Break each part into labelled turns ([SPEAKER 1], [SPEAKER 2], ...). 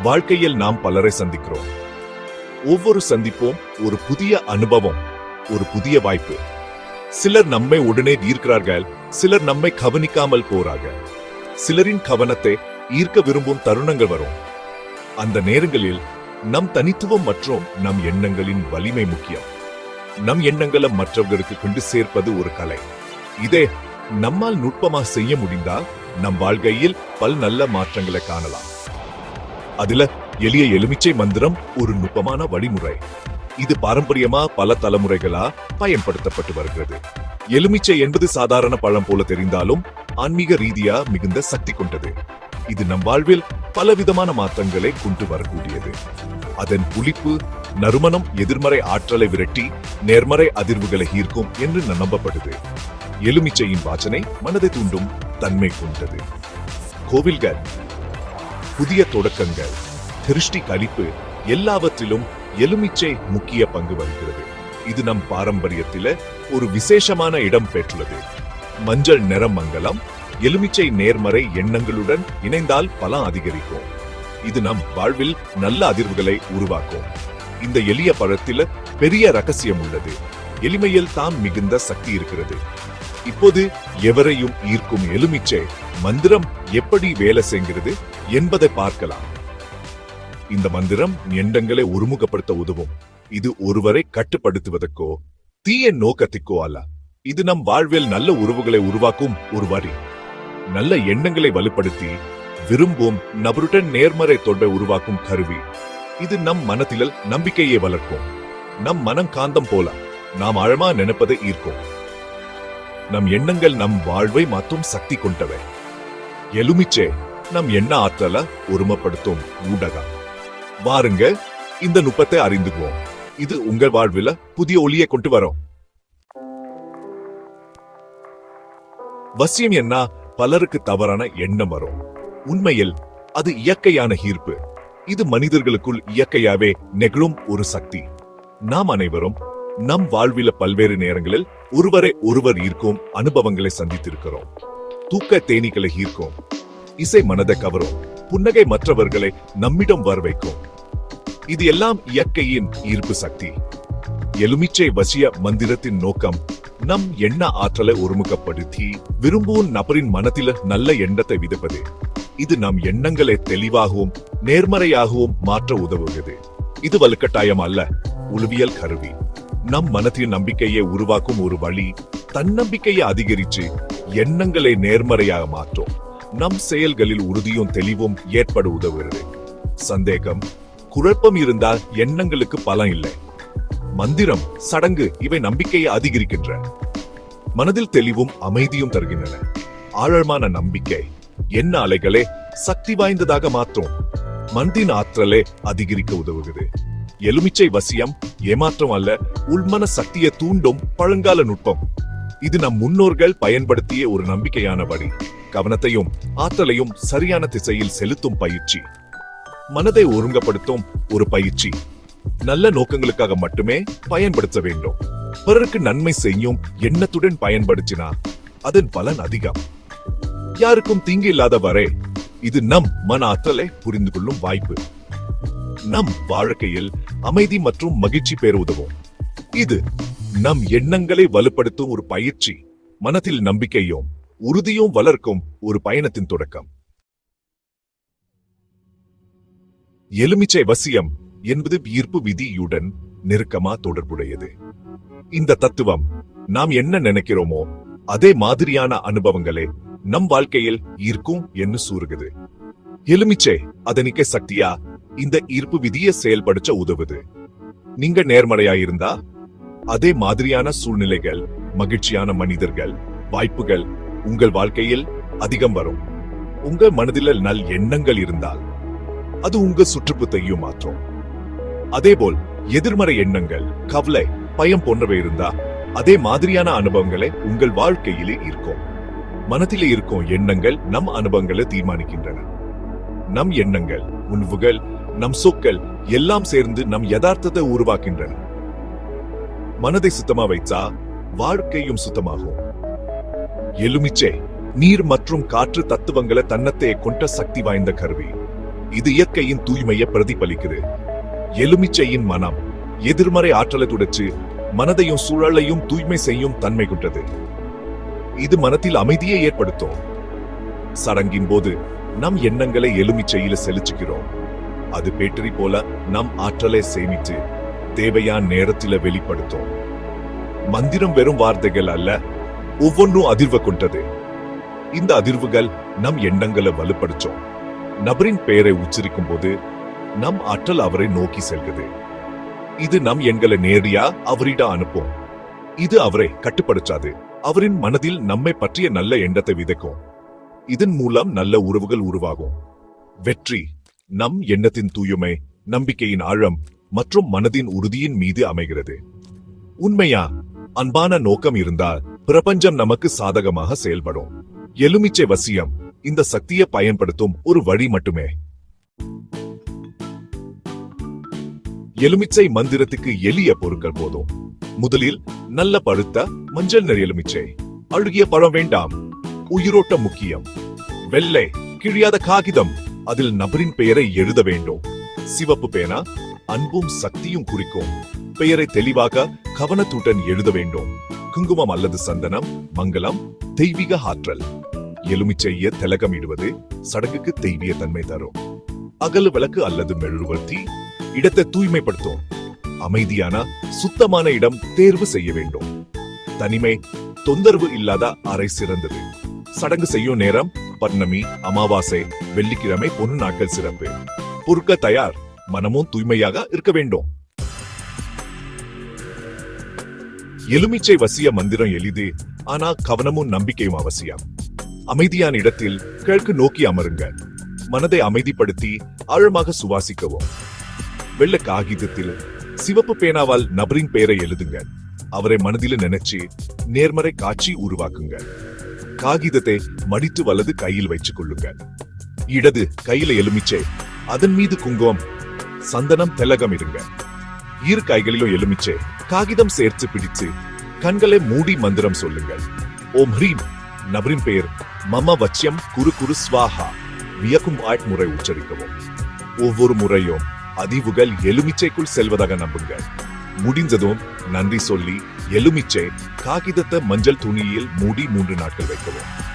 [SPEAKER 1] வாழ்க்கையில் நாம் பலரை சந்திக்கிறோம். ஒவ்வொரு சந்திப்பும் ஒரு புதிய அனுபவம் ஒரு புதிய வாய்ப்பு. சிலர் நம்மை உடனே ஈர்க்கிறார்கள் சிலர் நம்மை கவனிக்காமல் போறார்கள். சிலரின் கவனத்தை ஈர்க்க விரும்பும் தருணங்கள் வரும். அந்த நேரங்களில் நம் தனித்துவம் மற்றும் நம் எண்ணங்களின் வலிமை முக்கியம். நம் எண்ணங்களை மற்றவர்களுக்கு கொண்டு சேர்ப்பது ஒரு கலை. இதே நம்மால் நுட்பமா செய்ய முடிந்தால் நம் வாழ்க்கையில் பல் நல்ல மாற்றங்களை காணலாம். அதுல எளிய எலுமிச்சை மந்திரம் ஒரு நுட்பமான வழிமுறை. இது பாரம்பரியமா பல தலைமுறைகளா பயன்படுத்தப்பட்டு வருகிறது. எலுமிச்சை என்பது சாதாரண பழம் போல தெரிந்தாலும் ஆன்மீக ரீதியா மிகுந்த சக்தி கொண்டது. இது நம் வாழ்வில் பலவிதமான மாற்றங்களை கொண்டு வரக்கூடியது. அதன் புளிப்பு நறுமணம் எதிர்மறை ஆற்றலை விரட்டி நேர்மறை அதிர்வுகளை ஈர்க்கும் என்று நம்பப்படுது. எலுமிச்சையின் வாசனை மனதை தூண்டும் தன்மை கொண்டது. கோவில்கள் புதிய தொடக்கங்கள் திருஷ்டி கழிப்பு எல்லாவற்றிலும் எலுமிச்சை முக்கிய பங்கு வகிக்கிறது. இது நம் பாரம்பரியத்தில ஒரு விசேஷமான இடம் பெற்றுள்ளது. மஞ்சள் நிறம் மங்கலம் எலுமிச்சை நேர்மறை எண்ணங்களுடன் இணைந்தால் பலம் அதிகரிக்கும். இது நம் வாழ்வில் நல்ல அதிர்வுகளை உருவாக்கும். இந்த எளிய பழத்தில பெரிய ரகசியம் உள்ளது. எளிமையில் தான் மிகுந்த சக்தி இருக்கிறது. இப்போது எவரையும் ஈர்க்கும் எலுமிச்சை மந்திரம் எப்படி வேலை செய்கிறது என்பதை பார்க்கலாம். இந்த மந்திரம் எண்ணங்களை ஒருமுகப்படுத்த உதவும். இது ஒருவரை கட்டுப்படுத்துவதற்கோ தீய நோக்கத்திற்கோ அல்ல. இது நம் வாழ்வில் நல்ல உறவுகளை உருவாக்கும் ஒரு வரி. நல்ல எண்ணங்களை வலுப்படுத்தி விரும்பும் நபருடன் நேர்மறை தொடர்பை உருவாக்கும் கருவி. இது நம் மனதில் நம்பிக்கையை வளர்க்கும். நம் மனம் காந்தம் போல நாம் ஆழமா நினைப்பதை ஈர்க்கும். நம் எண்ணங்கள் நம் வாழ்வை மாற்றும் சக்தி கொண்டவை. எலுமிச்சே நம் எண்ண ஆற்றல ஒருமைப்படுத்தும் ஊடகம். வாருங்க இந்த நுட்பத்தை அறிந்துக்குவோம். இது உங்கள் வாழ்வில புதிய ஒளியை கொண்டு வரும். வசியம் என்ன பலருக்கு தவறான எண்ணம் வரும். உண்மையில் அது இயற்கையான ஈர்ப்பு. இது மனிதர்களுக்குள் இயற்கையாவே நெகிழும் ஒரு சக்தி. நாம் அனைவரும் நம் வாழ்வில பல்வேறு நேரங்களில் ஒருவரை ஒருவர் ஈர்க்கும் அனுபவங்களை சந்தித்திருக்கிறோம். தூக்க தேனீக்களை ஈர்க்கும். இசை மனதை கவரும். புன்னகை மற்றவர்களை நம்மிடம் வர வைக்கும் இது எல்லாம் இயற்கையின் ஈர்ப்பு சக்தி. எலுமிச்சை வசிய மந்திரத்தின் நோக்கம் நம் எண்ண ஆற்றலை ஒருமுகப்படுத்தி விரும்பும் நபரின் மனத்தில நல்ல எண்ணத்தை விதப்பது. இது நம் எண்ணங்களை தெளிவாகவும் நேர்மறையாகவும் மாற்ற உதவுகிறது. இது வலுக்கட்டாயம் அல்ல உளவியல் கருவி. நம் மனத்தின் நம்பிக்கையை உருவாக்கும் ஒரு வழி தன்னம்பிக்கையை அதிகரித்து எண்ணங்களை நேர்மறையாக மாற்றும். நம் செயல்களில் உறுதியும் தெளிவும் ஏற்பட உதவுகிறது. சந்தேகம் குழப்பம் இருந்தால் எண்ணங்களுக்கு பலம் இல்லை. மந்திரம் சடங்கு இவை நம்பிக்கையை அதிகரிக்கின்ற. மனதில் தெளிவும் அமைதியும் தருகின்றன. ஆழமான நம்பிக்கை எண்ண அலைகளே சக்தி வாய்ந்ததாக மாற்றும். மந்தின் ஆற்றலே அதிகரிக்க உதவுகிறது. எலுமிச்சை வசியம் ஏமாற்றம் அல்ல உள்மன சக்தியை தூண்டும் பழங்கால நுட்பம். இது நம் முன்னோர்கள் பயன்படுத்திய ஒரு நம்பிக்கையான வழி. கவனத்தையும் ஆற்றலையும் சரியான திசையில் செலுத்தும் பயிற்சி. மனதை ஒருங்கப்படுத்தும் ஒரு பயிற்சி. நல்ல நோக்கங்களுக்காக மட்டுமே பயன்படுத்த வேண்டும். பிறருக்கு நன்மை செய்யும் எண்ணத்துடன் பயன்படுத்தினா அதன் பலன் அதிகம். யாருக்கும் தீங்கு இல்லாத வரை இது நம் மன ஆற்றலை புரிந்து கொள்ளும் வாய்ப்பு. நம் வாழ்க்கையில் அமைதி மற்றும் மகிழ்ச்சி பெற உதவும். இது நம் எண்ணங்களை வலுப்படுத்தும் ஒரு பயிற்சி மனத்தில் நம்பிக்கையும் உறுதியும் வளர்க்கும் ஒரு பயணத்தின் தொடக்கம். எலுமிச்சை வசியம் என்பது ஈர்ப்பு விதியுடன் நெருக்கமா தொடர்புடையது. இந்த தத்துவம் நாம் என்ன நினைக்கிறோமோ அதே மாதிரியான அனுபவங்களே நம் வாழ்க்கையில் ஈர்க்கும் என்று சூறுகிறது. எலுமிச்சை அதனிக்க சக்தியா இந்த ஈர்ப்பு விதியை செயல்படுத்த உதவுது. நீங்க நேர்மறையா இருந்தா அதே மாதிரியான சூழ்நிலைகள் மகிழ்ச்சியான மனிதர்கள் வாய்ப்புகள் உங்கள் வாழ்க்கையில் அதிகம் வரும். உங்க மனதில் நல் எண்ணங்கள் இருந்தால் அது உங்க சுற்றுப்புத்தையும் மாற்றும். அதேபோல் எதிர்மறை எண்ணங்கள் கவலை பயம் போன்றவை இருந்தா அதே மாதிரியான அனுபவங்களை உங்கள் வாழ்க்கையிலே இருக்கும் மனதிலே இருக்கும் எண்ணங்கள் நம் அனுபவங்களை தீர்மானிக்கின்றன. நம் எண்ணங்கள் உணவுகள் நம் சொற்கள் எல்லாம் சேர்ந்து நம் யதார்த்தத்தை உருவாக்கின்றன. மனதை சுத்தமா வைச்சா வாழ்க்கையும் சுத்தமாகும். எலுமிச்சை நீர் மற்றும் காற்று தத்துவங்களை தன்னத்தை கொண்ட சக்தி வாய்ந்த கருவி. இது இயற்கையின் தூய்மையை பிரதிபலிக்குது. எலுமிச்சையின் மனம் எதிர்மறை ஆற்றலை துடைச்சு மனதையும் சூழலையும் தூய்மை செய்யும் தன்மை கொண்டது. இது மனத்தில் அமைதியை ஏற்படுத்தும். சடங்கின் போது நம் எண்ணங்களை எலுமிச்சையில செலுச்சுகிறோம் அது பேட்டரி போல நம் ஆற்றலை சேமித்து தேவையான நேரத்தில வெளிப்படுத்தும். மந்திரம் வெறும் வார்த்தைகள் அல்ல ஒவ்வொன்றும் அதிர்வு கொண்டது. இந்த அதிர்வுகள் நம் எண்ணங்களை வலுப்படுத்தும். நபரின் பெயரை உச்சரிக்கும் போது நம் ஆற்றல் அவரை நோக்கி செல்கிறது. இது நம் எண்களை நேரடியா அவரிடம் அனுப்பும். இது அவரை கட்டுப்படுத்தாது. அவரின் மனதில் நம்மை பற்றிய நல்ல எண்ணத்தை விதைக்கும். இதன் மூலம் நல்ல உறவுகள் உருவாகும். வெற்றி. நம் எண்ணத்தின் தூய்மை நம்பிக்கையின் ஆழம் மற்றும் மனதின் உறுதியின் மீது அமைகிறது. உண்மையா? அன்பான நோக்கம் இருந்தால் பிரபஞ்சம் நமக்கு சாதகமாக செயல்படும். எலுமிச்சை வசியம் இந்த சக்தியை பயன்படுத்தும் ஒரு வழி மட்டுமே. எலுமிச்சை மந்திரத்துக்கு எளிய பொருட்கள் போதும். முதலில் நல்ல பழுத்த மஞ்சள் நிற எலுமிச்சை அழுகிய பழம் வேண்டாம். உயிரோட்டம் முக்கியம். வெள்ளை கிழியாத காகிதம். அதில் நபரின் பெயரை எழுத வேண்டும். சிவப்பு பேனா அன்பும் சக்தியும் குறிக்கும். பெயரை தெளிவாக கவனத்துடன் எழுத வேண்டும். குங்குமம் அல்லது சந்தனம் மங்களம் தெய்வீக ஆற்றல். எலுமிச்சைய திலகம் இடுவது சடங்குக்கு தெய்வீக தன்மை தரும். அகல் விளக்கு அல்லது மெழுகுவர்த்தி இடத்தை தூய்மைப்படுத்தும். அமைதியான சுத்தமான இடம் தேர்வு செய்ய வேண்டும். தனிமை தொந்தரவு இல்லாத அறை சிறந்தது. சடங்கு செய்யும் நேரம் பௌர்ணமி அமாவாசை வெள்ளிக்கிழமை பொண்ணு நாட்கள் சிறப்பு. பொறுக்க தயார். மனமும் தூய்மையாக இருக்க வேண்டும். எலுமிச்சை வசிய மந்திரம் எளிது ஆனா கவனமும் நம்பிக்கையும் அவசியம். அமைதியான இடத்தில் கிழக்கு நோக்கி அமருங்க மனதை அமைதிப்படுத்தி ஆழமாக சுவாசிக்கவும். வெள்ள காகிதத்தில் சிவப்பு பேனாவால் நபரின் பெயரை எழுதுங்க அவரை மனதில் நினைச்சு நேர்மறை காட்சி உருவாக்குங்க காகிதத்தை மடித்து வலது கையில் வைத்துக் கொள்ளுங்க. இடது கையில எலுமிச்சை அதன் மீது குங்குமம் சந்தனம் தெலகம் இருங்க இரு கைகளிலும் எலுமிச்சை காகிதம் சேர்த்து பிடித்து கண்களை மூடி மந்திரம் சொல்லுங்கள். ஓம் ஹ்ரீம் நபரின் பெயர் மம வச்சியம் குரு குரு ஸ்வாஹா வியக்கும் ஆட் முறை உச்சரிக்கவும். ஒவ்வொரு முறையும் அதிவுகள் எலுமிச்சைக்குள் செல்வதாக நம்புங்கள். முடிந்ததும் நன்றி சொல்லி எலுமிச்சை காகிதத்தை மஞ்சள் துணியில் மூடி மூன்று நாட்கள் வைக்கவும்.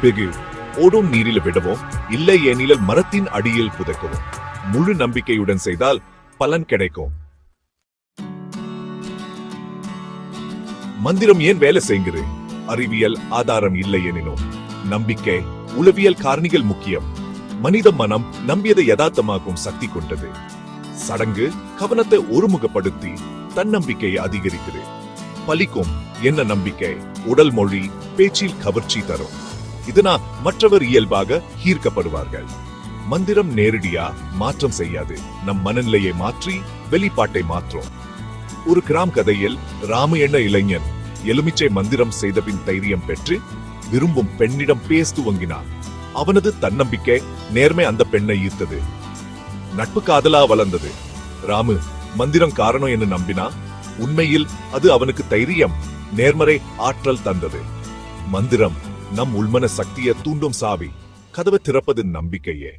[SPEAKER 1] பிறகு ஓடும் நீரில் விடவும் இல்லை எனில் மரத்தின் அடியில் புதைக்கவும். முழு நம்பிக்கையுடன் செய்தால் பலன் கிடைக்கும். மந்திரம் ஏன் வேலை செய்கிறது? அறிவியல் ஆதாரம் இல்லை எனினும். நம்பிக்கை உளவியல் காரணிகள் முக்கியம். மனித மனம் நம்பியதை யதார்த்தமாக்கும் சக்தி கொண்டது. சடங்கு கவனத்தை ஒருமுகப்படுத்தி தன்னம்பிக்கையை அதிகரிக்குது. பலிக்கும் என்ன நம்பிக்கை? உடல் மொழி பேச்சில் கவர்ச்சி தரும். இதனால் மற்றவர் இயல்பாக ஈர்க்கப்படுவார்கள். மந்திரம் நேரடியா மாற்றம் செய்யாது. நம் மனநிலையை மாற்றி வெளிப்பாட்டை மாற்றும். ஒரு கிராம் கதையில் ராமு எண்ண இளைஞன் எலுமிச்சை மந்திரம் செய்த பின் தைரியம் பெற்று விரும்பும் பெண்ணிடம் பேச துவங்கினான். அவனது தன்னம்பிக்கை நேர்மை அந்த பெண்ணை ஈர்த்தது. நட்பு காதலா வளர்ந்தது. ராமு மந்திரம் காரணம் என்று நம்பினா? உண்மையில் அது அவனுக்கு தைரியம் நேர்மறை ஆற்றல் தந்தது. மந்திரம் நம் உள்மன சக்தியை தூண்டும் சாவி கதவை திறப்பது நம்பிக்கையே.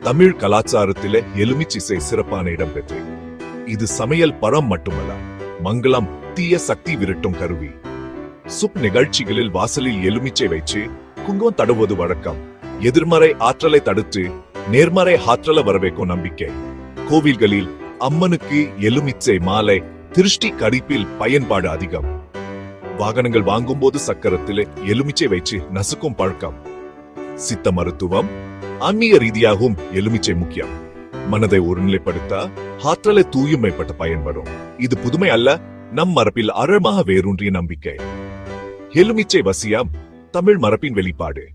[SPEAKER 1] தமிழ் கலாச்சாரத்தில எலுமிச்சிசை சிறப்பான இடம் பெற்று இது சமையல் பரம் மட்டுமல்ல மங்களம் தீய சக்தி விரட்டும் கருவி. சுப் நிகழ்ச்சிகளில் வாசலில் எலுமிச்சை வைச்சு குங்குமம் தடுவது வழக்கம். எதிர்மறை ஆற்றலை தடுத்து நேர்மறை ஆற்றலை வரவேற்கும் நம்பிக்கை. கோவில்களில் அம்மனுக்கு எலுமிச்சை மாலை திருஷ்டி கடிப்பில் பயன்பாடு அதிகம். வாகனங்கள் வாங்கும்போது சக்கரத்தில் எலுமிச்சை வைச்சு நசுக்கும் பழக்கம். சித்த மருத்துவம் ஆன்மீக ரீதியாகவும் எலுமிச்சை முக்கியம். மனதை ஒருநிலைப்படுத்த ஆற்றலை தூய்மைப்பட்ட பயன்படும். இது புதுமை அல்ல நம் மரபில் அறமாக வேரூன்றிய நம்பிக்கை. எலுமிச்சை வசியம் தமிழ் மரபின் வெளிப்பாடு.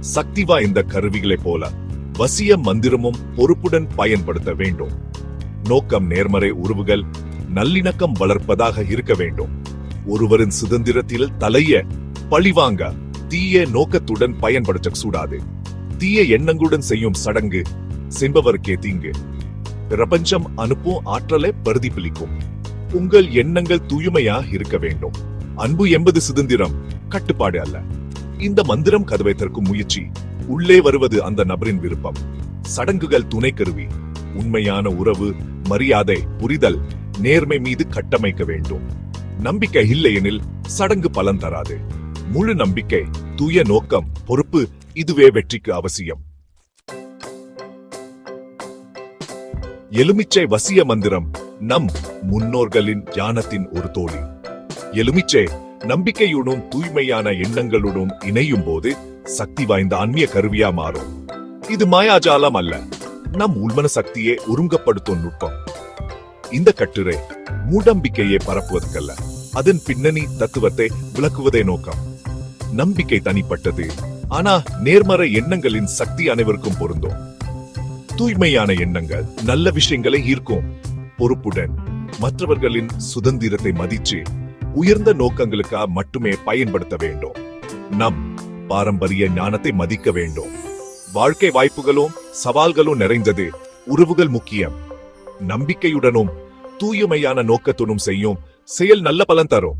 [SPEAKER 1] சக்தி வாய்ந்த கருவிகளைப் போல வசிய மந்திரமும் பொறுப்புடன் பயன்படுத்த வேண்டும். நோக்கம் நேர்மறை உறவுகள் நல்லிணக்கம் வளர்ப்பதாக இருக்க வேண்டும். ஒருவரின் சுதந்திரத்தில் தலைய பழிவாங்க தீய நோக்கத்துடன் பயன்படுத்த கூடாது. தீய எண்ணங்களுடன் செய்யும் சடங்கு செம்பவருக்கே தீங்கு. பிரபஞ்சம் அனுப்பும் ஆற்றலை பிரதிபலிக்கும். உங்கள் எண்ணங்கள் தூய்மையா இருக்க வேண்டும். அன்பு என்பது சுதந்திரம் கட்டுப்பாடு அல்ல. இந்த மந்திரம் கதவை திறக்கும் முயற்சி. உள்ளே வருவது அந்த நபரின் விருப்பம். சடங்குகள் துணை கருவி. உண்மையான உறவு மரியாதை புரிதல் நேர்மை மீது கட்டமைக்க வேண்டும். நம்பிக்கை இல்லையெனில் சடங்கு பலன் தராது. முழு நம்பிக்கை தூய நோக்கம் பொறுப்பு இதுவே வெற்றிக்கு அவசியம். எலுமிச்சை வசிய மந்திரம் நம் முன்னோர்களின் ஞானத்தின் ஒரு தோழி. எலுமிச்சை நம்பிக்கையுடன் தூய்மையான எண்ணங்களுடன் இணையும் போது சக்தி வாய்ந்த அந்நிய கருவியா மாறும். இது மாயாஜாலம் அல்ல. நம் உள்மன சக்தியை ஒருங்கப்படுத்தும் நுட்பம். இந்த கட்டுரை மூடம்பிக்கையை பரப்புவதற்கல்ல. அதன் பின்னணி தத்துவத்தை விளக்குவதே நோக்கம். நம்பிக்கை தனிப்பட்டது. ஆனா நேர்மறை எண்ணங்களின் சக்தி அனைவருக்கும் பொருந்தும். தூய்மையான எண்ணங்கள் நல்ல விஷயங்களை ஈர்க்கும் பொறுப்புடன் மற்றவர்களின் சுதந்திரத்தை மதிச்சு உயர்ந்த நோக்கங்களுக்காக மட்டுமே பயன்படுத்த வேண்டும். நம் பாரம்பரிய ஞானத்தை மதிக்க வேண்டும். வாழ்க்கை வாய்ப்புகளும் சவால்களும் நிறைந்தது உறவுகள் முக்கியம். நம்பிக்கையுடனும் தூய்மையான நோக்கத்துடனும் செய்யும் செயல் நல்ல பலன் தரும்.